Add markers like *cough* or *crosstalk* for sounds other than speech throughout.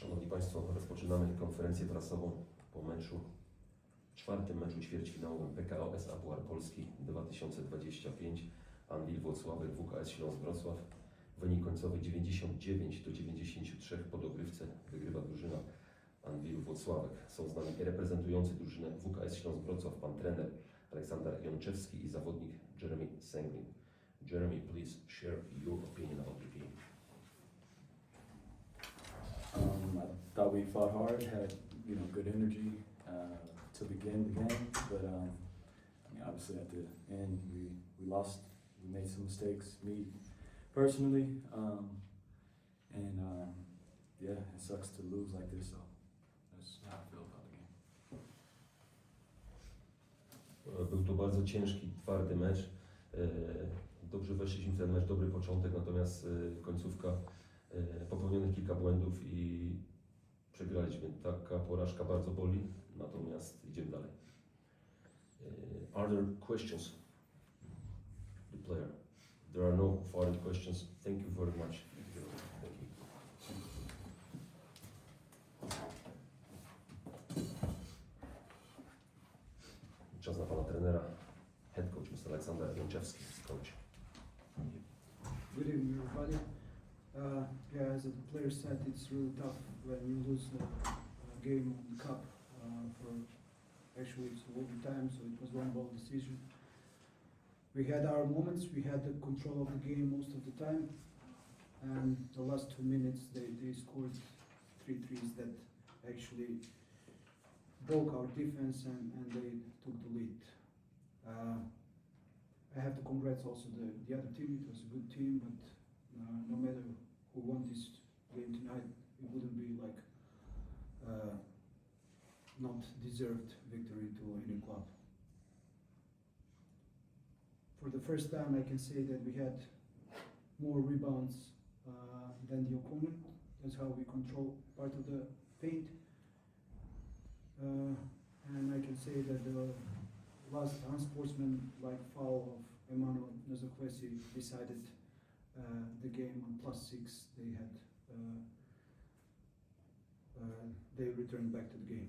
Szanowni Państwo, rozpoczynamy konferencję prasową po meczu, czwartym meczu ćwierćfinałowym PKO SA Puchar Polski 2025 Anwil Włocławek WKS Śląsk Wrocław. Wynik końcowy 99 do 93 po dogrywce wygrywa drużyna Anwilu Włocławek. Są z nami reprezentujący drużynę WKS Śląsk Wrocław, pan trener Aleksander Jączewski i zawodnik Jeremy Senglin. Jeremy, please share your opinion about the game. Thought we fought hard, had you know good energy uh, to begin the game, but um, I mean obviously at the end we, we lost. We made some mistakes. Me personally, um, and um, yeah, it sucks to lose like this. So that's how I feel about the game. Był to bardzo ciężki, twardy mecz. E, Dobrze weszliśmy w ten mecz, dobry początek, natomiast e, końcówka e, popełnionych kilka błędów i przegraliśmy. Taka porażka bardzo boli, natomiast idziemy dalej. E, Are there questions? The player. There are no further questions. Thank you very much. Thank you. Czas na pana trenera, head coach Mr. Aleksander Jączewski, coach. Good evening, everybody. Uh, yeah, as the player said, it's really tough when you lose a, a game on the cup. Uh, for actually it's overtime, so it was one ball decision. We had our moments. We had the control of the game most of the time, and the last two minutes they, they scored three threes that actually broke our defense and, and they took the lead. Uh, I have to congrats also the, the other team. It was a good team, but uh, no matter who won this game tonight, it wouldn't be like uh, not deserved victory to any club. For the first time, I can say that we had more rebounds uh, than the opponent. That's how we control part of the paint. Uh, and I can say that the last unsportsmanlike foul of Emmanuel Nozokwesi decided uh, the game on plus six. They had uh, they returned back to the game.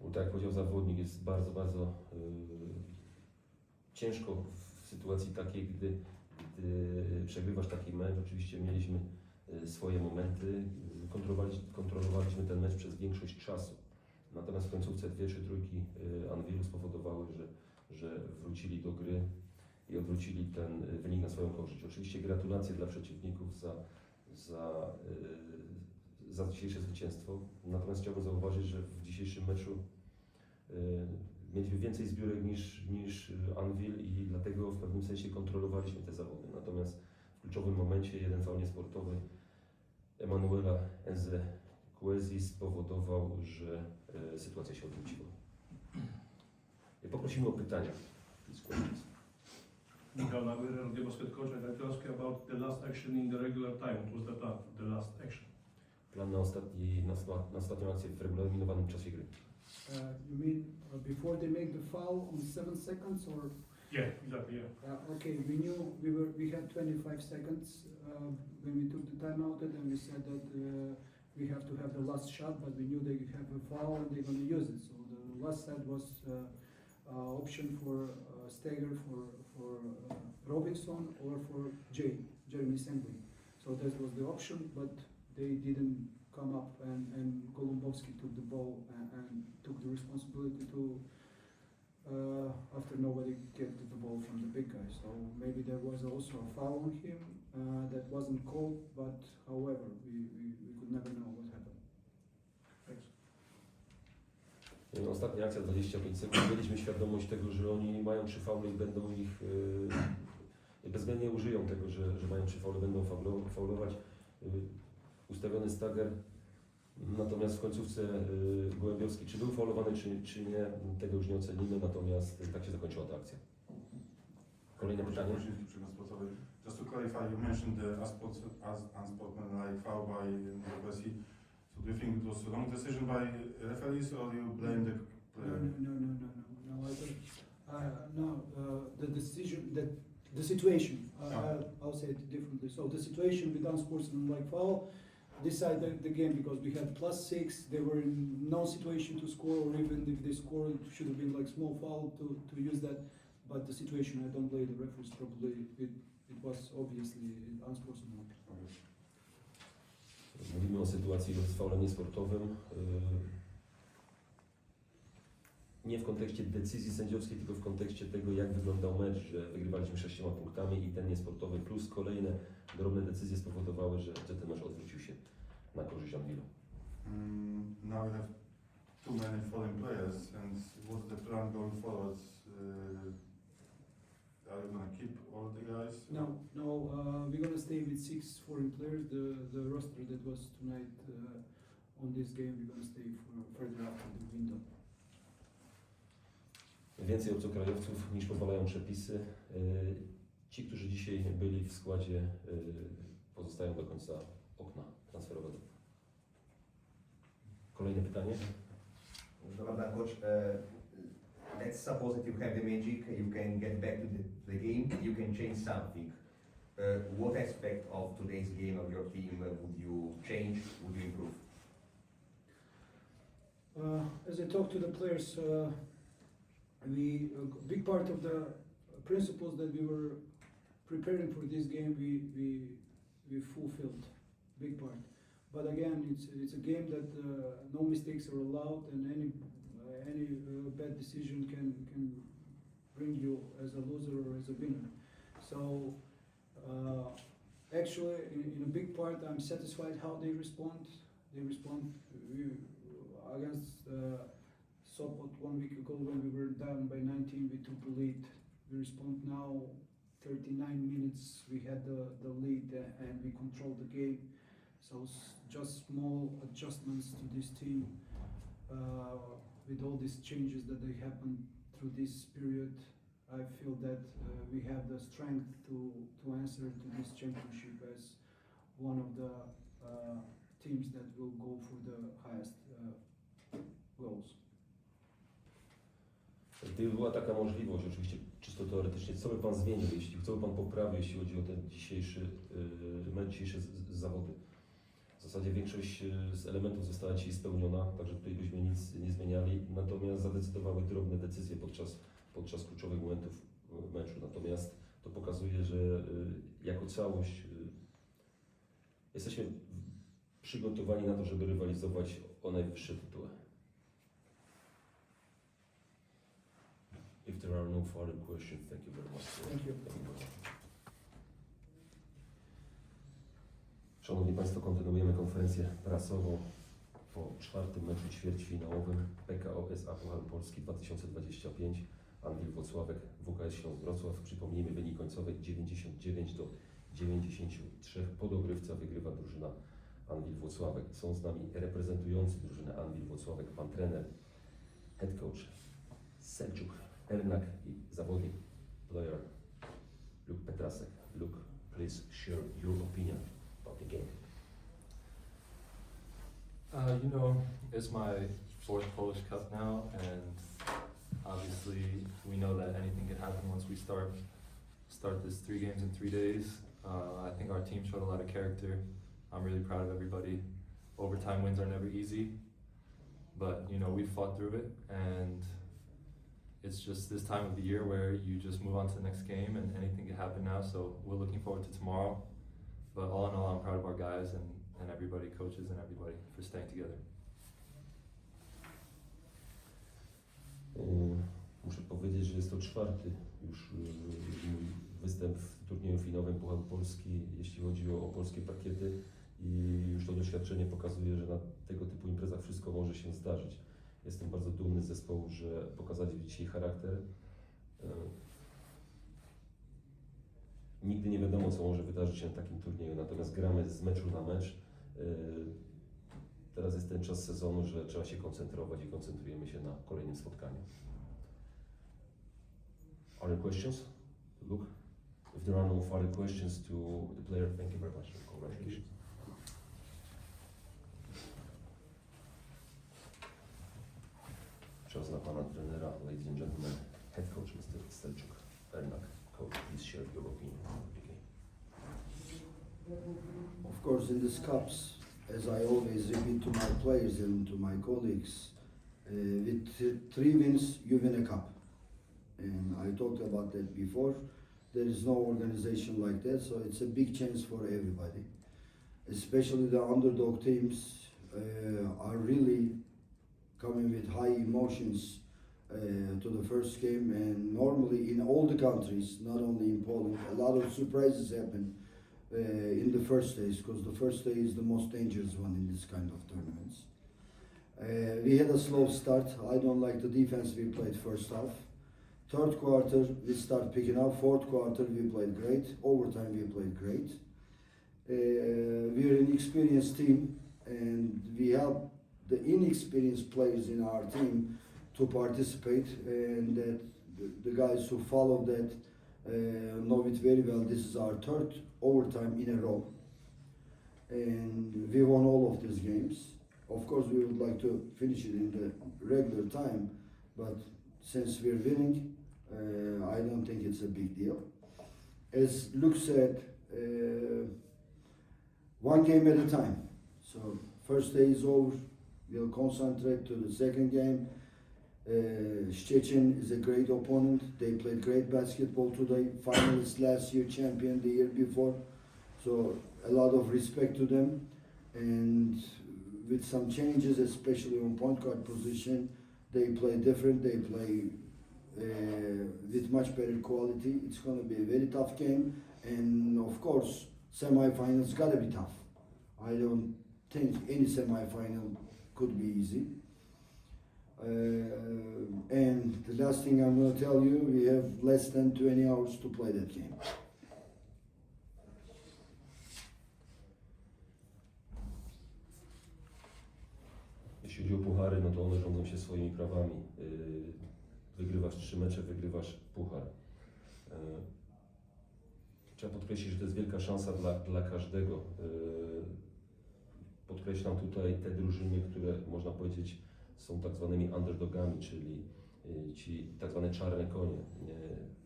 Bo tak jak powiedział zawodnik, jest bardzo, bardzo y, ciężko w sytuacji takiej, gdy, gdy przegrywasz taki mecz. Oczywiście mieliśmy y, swoje momenty, kontrolowali, kontrolowaliśmy ten mecz przez większość czasu. Natomiast w końcówce dwie czy trójki y, Anwilu spowodowały, że, że wrócili do gry i odwrócili ten wynik na swoją korzyść. Oczywiście gratulacje dla przeciwników za, za, y, za dzisiejsze zwycięstwo. Natomiast chciałbym zauważyć, że w dzisiejszym meczu y, mieliśmy więcej zbiórek niż, niż Anvil i dlatego w pewnym sensie kontrolowaliśmy te zawody. Natomiast w kluczowym momencie jeden faul niesportowy Emanuela Enze Quezi spowodował, że y, sytuacja się odwróciła. Poprosimy o pytania. Please, questions. Michał Nawyrer, Radio Basket Coach. I'd like to ask you about the last action in the regular time. What was the plan, the last action? Plan na, ostatni, na, na ostatnią akcję w regulaminowanym czasie gry. Uh, you mean uh, before they make the foul on seven seconds, or Yeah, exactly, yeah. uh, okay? We knew we were we had 25 seconds uh, when we took the timeout, and we said that uh, we have to have the last shot, but we knew they have a foul and they're going to use it. So the last set was uh, uh, option for uh, Steger, for for uh, Robinson, or for Jay Jeremy Sengling. So that was the option, but they didn't come up, and and Golumbowski took the ball and, and took the responsibility to. Uh, after nobody get the ball from the big guy, so maybe there was also a foul on him uh, that wasn't called, but however, we, we, we could never know what happened. Ostatnia akcja 25 sekund. Mieliśmy świadomość tego, że oni mają trzy faule i będą ich yy, bezwzględnie użyją tego, że, że mają trzy faule, będą faulo- faulować. Yy, ustawiony stager. Natomiast w końcówce yy, Gołębiowski, czy był faulowany, czy, czy nie, tego już nie ocenimy, natomiast yy, tak się zakończyła ta akcja. Kolejne pytanie. Just to clarify, you mentioned the unsportsmanlike foul by Nicosi. Do you think it was a wrong decision by referees or you blame the No, player? no, no, no, no, no, no. I don't, uh, no, uh, the decision that The situation, I- Ah. I'll, I'll say it differently. So the situation with unsportsmanlike foul decided the game because we had plus six, they were in no situation to score, or even if they scored, it should have been like small foul to, to use that. But the situation, I don't blame the referees probably, it, it was obviously unsportsmanlike. Mówimy o sytuacji z faulem niesportowym. yy, Nie w kontekście decyzji sędziowskiej, tylko w kontekście tego, jak wyglądał mecz, że wygrywaliśmy sześcioma punktami i ten niesportowy plus kolejne drobne decyzje spowodowały, że, ten mecz odwrócił się na korzyść Anwilu. Now we have too many players, and what's the plan going forward? Uh, are you gonna keep all the guys? No, no, uh, we're gonna stay with six foreign players. The the roster that was tonight uh, on this game, we're gonna stay for further after the window. Więcej obcokrajowców niż pozwalają przepisy. Yy, Ci, którzy dzisiaj byli w składzie, yy, pozostają do końca okna transferowego. Kolejne pytanie. Dobar dan, coach. Uh, let's suppose that you have the magic, you can get back to the, the game, you can change something. Uh, what aspect of today's game of your team uh, would you change, would you improve? Uh, as I talked to the players, uh, we a big part of the principles that we were preparing for this game, we we we fulfilled, big part. But again, it's it's a game that uh, no mistakes are allowed, and any any uh, bad decision can can bring you as a loser or as a winner. So. Uh, actually, in, in a big part, I'm satisfied how they respond. They respond against uh, Sopot one week ago when we were down by 19, we took the lead. We respond now, 39 minutes, we had the, the lead and we controlled the game. So just small adjustments to this team uh, with all these changes that they happened through this period. I feel that uh, we have the strength to, to answer to this championship as one of the uh, teams that will go for the highest uh, goals. Gdyby była taka możliwość, oczywiście czysto teoretycznie, co by Pan zmienił, jeśli co by Pan poprawił, jeśli chodzi o ten dzisiejszy mecz, dzisiejsze z, z zawody? W zasadzie większość yy, z elementów została dzisiaj spełniona, także tutaj byśmy nic nie zmieniali, natomiast zadecydowały drobne decyzje podczas, podczas kluczowych momentów meczu. Natomiast to pokazuje, że yy, jako całość yy, jesteśmy przygotowani na to, żeby rywalizować o najwyższe tytuły. If there are no further questions, thank you very much. Thank you. Thank you Szanowni Państwo, kontynuujemy konferencję prasową po czwartym meczu ćwierćfinałowym PKO SA Puchar Polski 2025 Anwil Włocławek WKS Śląsk Wrocław. Przypomnijmy wynik końcowy 99 do 93. Po dogrywce wygrywa drużyna Anwil Włocławek. Są z nami reprezentujący drużynę Anwil Włocławek, pan trener, head coach Selczuk Ernak i zawodnik player Luke Petrasek. Luke, please share your opinion about the game. Uh, you know, it's my fourth Polish Cup now, and obviously we know that anything can happen once we start start this three games in three days. Uh, I think our team showed a lot of character. I'm really proud of everybody. Overtime wins are never easy, but you know we fought through it, and it's just this time of the year where you just move on to the next game, and anything can happen now. So we're looking forward to tomorrow. But all in all, I'm proud of our guys and, and everybody, coaches and everybody, for staying together. Yy, Muszę powiedzieć, że jest to czwarty już mój występ w turnieju finałowym Puchar Polski, jeśli chodzi o, o polskie parkiety i już to doświadczenie pokazuje, że na tego typu imprezach wszystko może się zdarzyć. Jestem bardzo dumny z zespołu, że pokazali dzisiaj charakter. Nigdy nie wiadomo, co może wydarzyć się na takim turnieju, natomiast gramy z meczu na mecz. Yy, Teraz jest ten czas sezonu, że trzeba się koncentrować i koncentrujemy się na kolejnym spotkaniu. Other questions? Look, if there are no further questions to the player, thank you very much. Congratulations. Czas na pana trenera, ladies and gentlemen, head coach Mr. Stelczuk, Ernak, please share Of course, in these cups, as I always repeat to my players and to my colleagues, uh, with th- three wins, you win a cup. And I talked about that before. There is no organization like that, so it's a big chance for everybody. Especially the underdog teams uh, are really coming with high emotions to the first game. And normally, in all the countries, not only in Poland, a lot of surprises happen uh, in the first days because the first day is the most dangerous one in this kind of tournaments. Uh, we had a slow start. I don't like the defense we played first half. Third quarter we start picking up. Fourth quarter we played great. Overtime we played great. Uh, we are an experienced team, and we help the inexperienced players in our team to participate, and that the, the guys who follow that uh, know it very well. This is our third overtime in a row, and we won all of these games. Of course, we would like to finish it in the regular time, but since we're winning, uh, I don't think it's a big deal. As Luke said, uh, one game at a time. So first day is over. We'll concentrate to the second game. Uh, is a great opponent. They played great basketball today. Finalists *coughs* last year, champion the year before. So a lot of respect to them. And with some changes, especially on point guard position, they play different. They play uh, with much better quality. It's going to be a very tough game. And of course, semifinals got to be tough. I don't think any semifinal could be easy. Uh, and the last thing I'm going to tell you, we have less than 20 hours to play that game. Jeśli chodzi o puchary, no to one rządzą się swoimi prawami. Yy, Wygrywasz trzy mecze, wygrywasz puchar. Yy, Trzeba podkreślić, że to jest wielka szansa dla, dla każdego. Yy, Podkreślam tutaj te drużyny, które można powiedzieć są tak zwanymi underdogami, czyli yy, ci tak zwane czarne konie. Yy,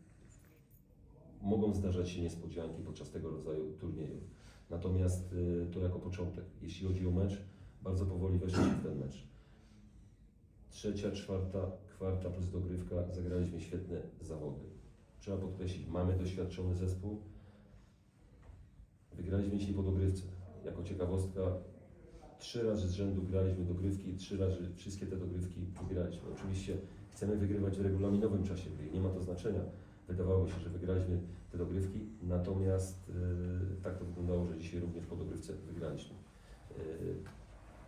Mogą zdarzać się niespodzianki podczas tego rodzaju turniejów. Natomiast yy, to jako początek. Jeśli chodzi o mecz, bardzo powoli weszliśmy w ten mecz. Trzecia, czwarta, kwarta plus dogrywka, zagraliśmy świetne zawody. Trzeba podkreślić, mamy doświadczony zespół. Wygraliśmy dzisiaj po dogrywce. Jako ciekawostka, trzy razy z rzędu graliśmy dogrywki i trzy razy wszystkie te dogrywki wygraliśmy. Oczywiście chcemy wygrywać w regulaminowym czasie nie ma to znaczenia. Wydawało się, że wygraliśmy te dogrywki, natomiast yy, tak to wyglądało, że dzisiaj również po dogrywce wygraliśmy. Yy,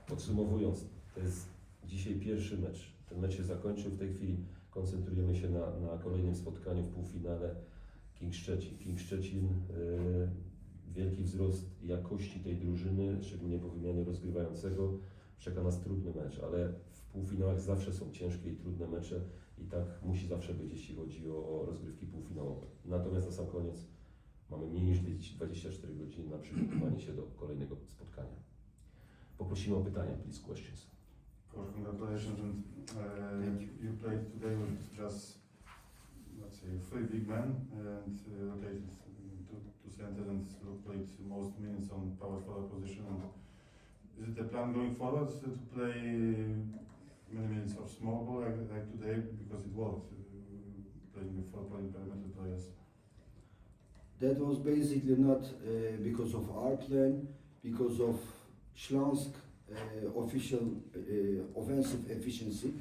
Podsumowując, to jest dzisiaj pierwszy mecz. Ten mecz się zakończył. W tej chwili koncentrujemy się na, na kolejnym spotkaniu w półfinale King Szczecin. King Szczecin, yy, wielki wzrost jakości tej drużyny, szczególnie po wymianie rozgrywającego. Czeka nas trudny mecz, ale w półfinałach zawsze są ciężkie i trudne mecze i tak musi zawsze być, jeśli chodzi o, o rozgrywki półfinałowe. Natomiast na sam koniec mamy mniej niż 24 godziny na przygotowanie się do kolejnego spotkania. Poprosimy o pytania, please questions. Congratulations. And uh, you played today with just, let's say, three big men and uh, rotated to, to center and Luke played most minutes on power forward position. And is it the plan going forward to play many minutes of small ball like, like today because it worked, uh, playing with four point perimeter players? That was basically not uh, because of our plan, because of Schlansk uh, official uh, offensive efficiency.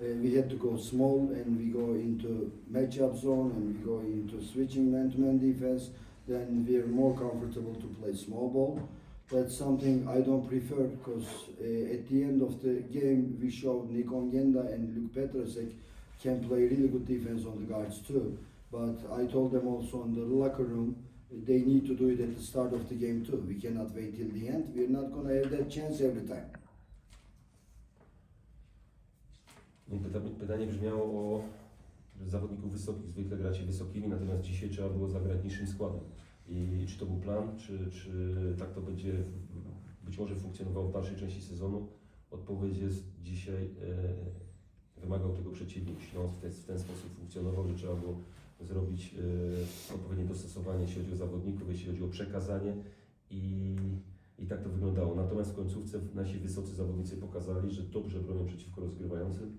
Uh, we had to go small and we go into matchup zone and we go into switching man-to-man defense. Then we are more comfortable to play small ball. That's something I don't prefer because uh, at the end of the game we showed Nikon Genda and Luke Petrasek can play really good defense on the guards too. But I told them also in the locker room they need to do it at the start of the game too. We cannot wait till the end. We're not gonna have that chance every time. Pytanie brzmiało o zawodników wysokich. Zwykle gracie wysokimi, natomiast dzisiaj trzeba było zagrać niższym składem. I czy to był plan, czy, czy tak to będzie być może funkcjonowało w dalszej części sezonu? Odpowiedź jest dzisiaj e, wymagał tego przeciwnik. Śląsk w ten, w ten sposób funkcjonował, że trzeba było zrobić e, odpowiednie dostosowanie, jeśli chodzi o zawodników, jeśli chodzi o przekazanie i, i tak to wyglądało. Natomiast w końcówce nasi wysocy zawodnicy pokazali, że dobrze bronią przeciwko rozgrywającym,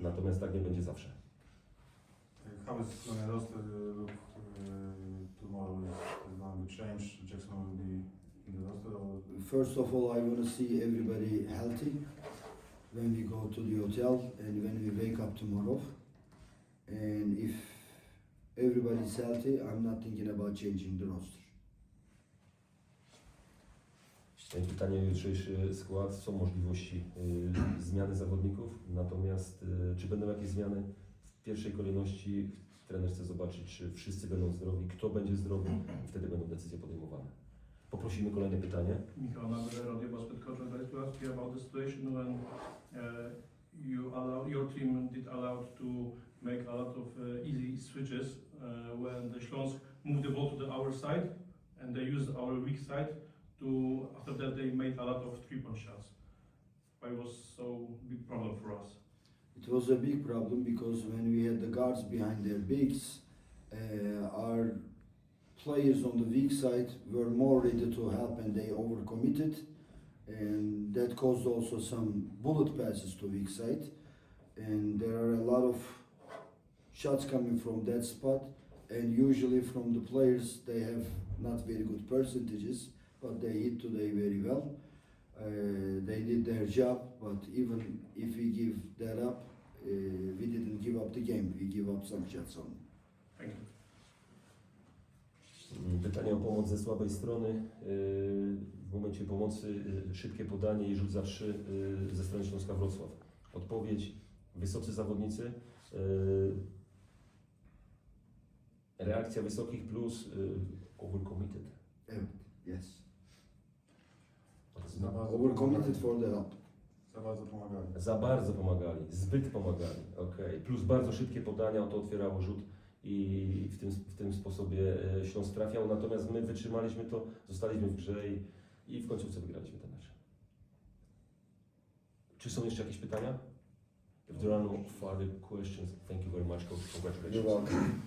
natomiast tak nie będzie zawsze. How is going to roster uh, look uh, tomorrow? Is is going to be changed? Jackson will be in the roster or? First of all, I want to see everybody healthy when we go to the hotel and when we wake up tomorrow. And if everybody's healthy, I'm not thinking about changing the roster. Pytanie o jutrzejszy skład. Są możliwości y, zmiany zawodników, natomiast y, czy będą jakieś zmiany? W pierwszej kolejności trener chce zobaczyć, czy wszyscy będą zdrowi, kto będzie zdrowy i wtedy będą decyzje podejmowane. Poprosimy kolejne pytanie. Michał Nagle, Radio Basket Coach. Ask you about the situation when uh, you allow your team did allow to make a lot of uh, easy switches uh, when the Śląsk moved the ball to the our side and they used our weak side to after that they made a lot of point shots. Why was so big problem for us? It was a big problem because when we had the guards behind their bigs, uh, our players on the weak side were more ready to help and they overcommitted. And that caused also some bullet passes to weak side. And there are a lot of shots coming from that spot. And usually from the players, they have not very good percentages, but they hit today very well. Uh, they did their job, but even if we give that up, uh, we didn't give up the game. We give up some shots on. Thank you. Mm, Pytanie o pomoc ze słabej strony. Y, W momencie pomocy y, szybkie podanie i rzut za trzy y, ze strony Śląska Wrocław. Odpowiedź wysocy zawodnicy. Reakcja wysokich plus overcommitted. Yes. Za bardzo Overcommitted pomagali. for the help. Za bardzo pomagali. Za bardzo pomagali, zbyt pomagali. Okay. Plus bardzo szybkie podania, to otwierało rzut i w tym, w tym sposobie e, Śląsk trafiał. Natomiast my wytrzymaliśmy to, zostaliśmy w grze i, i w końcówce wygraliśmy ten mecz. Czy są jeszcze jakieś pytania? If there are no further questions, thank you very much, coach. Congratulations. You're welcome.